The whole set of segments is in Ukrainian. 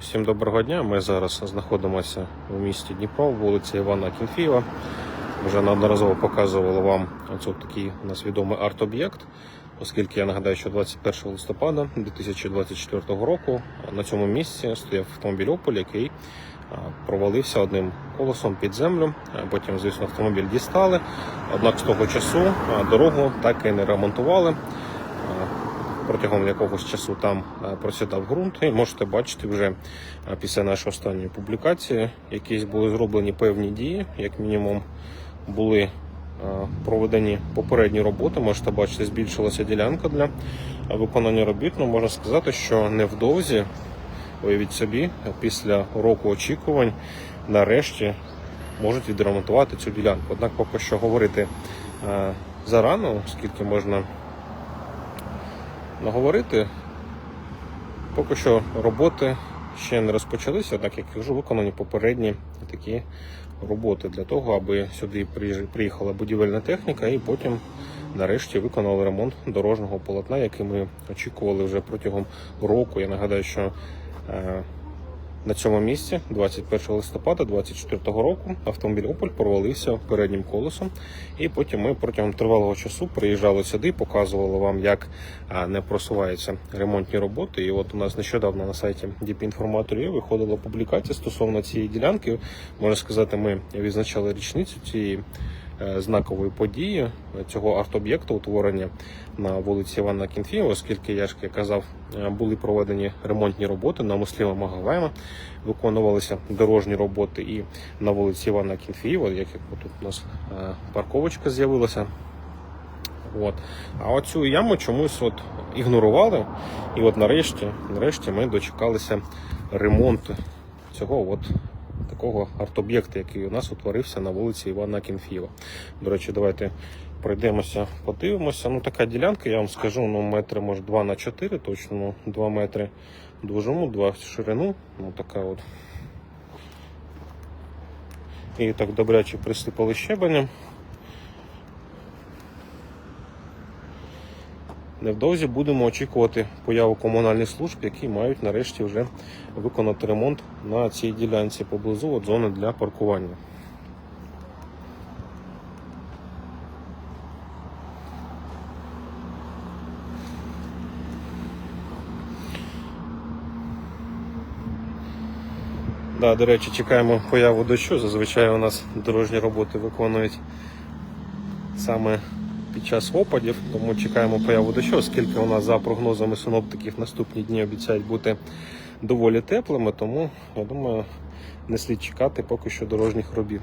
Всім доброго дня. Ми зараз знаходимося у місті Дніпро, вулиця Івана Кінфієва. Вже неодноразово показували вам оцю такий у нас відомий арт-об'єкт, оскільки я нагадаю, що 21 листопада 2024 року на цьому місці стояв автомобіль Opel, який провалився одним колесом під землю. Потім, звісно, автомобіль дістали. Однак з того часу дорогу так і не ремонтували. Протягом якогось часу там е, просідав ґрунт, і можете бачити вже е, після нашої останньої публікації, якісь були зроблені певні дії, як мінімум були е, проведені попередні роботи. Можете бачити, збільшилася ділянка для виконання робіт. Ну, можна сказати, що невдовзі, уявіть собі, після року очікувань, нарешті можуть відремонтувати цю ділянку. Однак поки що говорити зарано, оскільки можна наговорити. Поки що роботи ще не розпочалися, так як вже виконані попередні такі роботи для того, аби сюди приїхала будівельна техніка і потім нарешті виконали ремонт дорожнього полотна, який ми очікували вже протягом року. Я нагадаю, що е, на цьому місці 21 листопада 2024 року автомобіль Opel провалився переднім колесом, і потім ми протягом тривалого часу приїжджали сюди, показували вам, як не просуваються ремонтні роботи. І от у нас нещодавно на сайті DP виходила публікація стосовно цієї ділянки. Можна сказати, ми відзначали річницю цієї знакової події е, цього арт-об'єкту утворення на вулиці Івана Кінфієва, оскільки я ж як казав, е, були проведені ремонтні роботи на Мусліма Магавайма, виконувалися дорожні роботи і на вулиці Івана Кінфієва, як як тут у нас е, парковочка з'явилася. От. А оцю яму чомусь от ігнорували. І от нарешті, нарешті ми дочекалися ремонту цього от такого арт-об'єкта, який у нас утворився на вулиці Івана Кінфієва. До речі, давайте пройдемося, подивимося. Ну, така ділянка, я вам скажу, ну, метри, може, 2 на 4, точно, ну, 2 метри довжину, 2 в ширину. Ну, така от. І так добряче присипали щебенем. Невдовзі будемо очікувати появу комунальних служб, які мають нарешті вже виконати ремонт на цій ділянці поблизу от зони для паркування. Да, до речі, чекаємо появу дощу. Зазвичай у нас дорожні роботи виконують саме під час опадів, тому чекаємо появу дощу, оскільки у нас за прогнозами синоптиків наступні дні обіцяють бути доволі теплими, тому я думаю, не слід чекати поки що дорожніх робіт.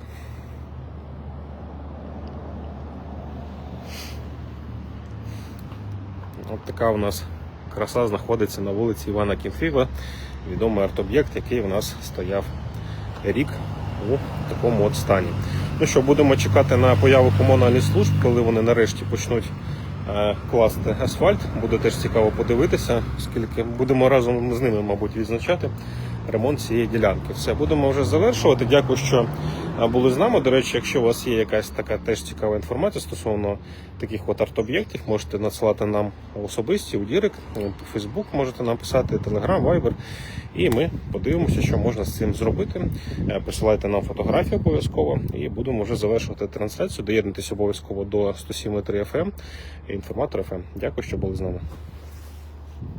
От така у нас краса знаходиться на вулиці Івана Кінфіва, відомий арт-об'єкт, який у нас стояв рік у такому от стані. Ну що, будемо чекати на появу комунальних служб, коли вони нарешті почнуть е, класти асфальт. Буде теж цікаво подивитися, оскільки будемо разом з ними, мабуть, відзначати ремонт цієї ділянки. Все, будемо вже завершувати. Дякую, що були з нами. До речі, якщо у вас є якась така теж цікава інформація стосовно таких от арт-об'єктів, можете надсилати нам особисті у Дірект, по Фейсбук можете написати, Телеграм, Вайбер. І ми подивимося, що можна з цим зробити. Е, Присилайте нам фотографії обов'язково і будемо вже завершувати трансляцію. Доєднуйтесь обов'язково до 107.3 FM і інформатор FM. Дякую, що були з нами.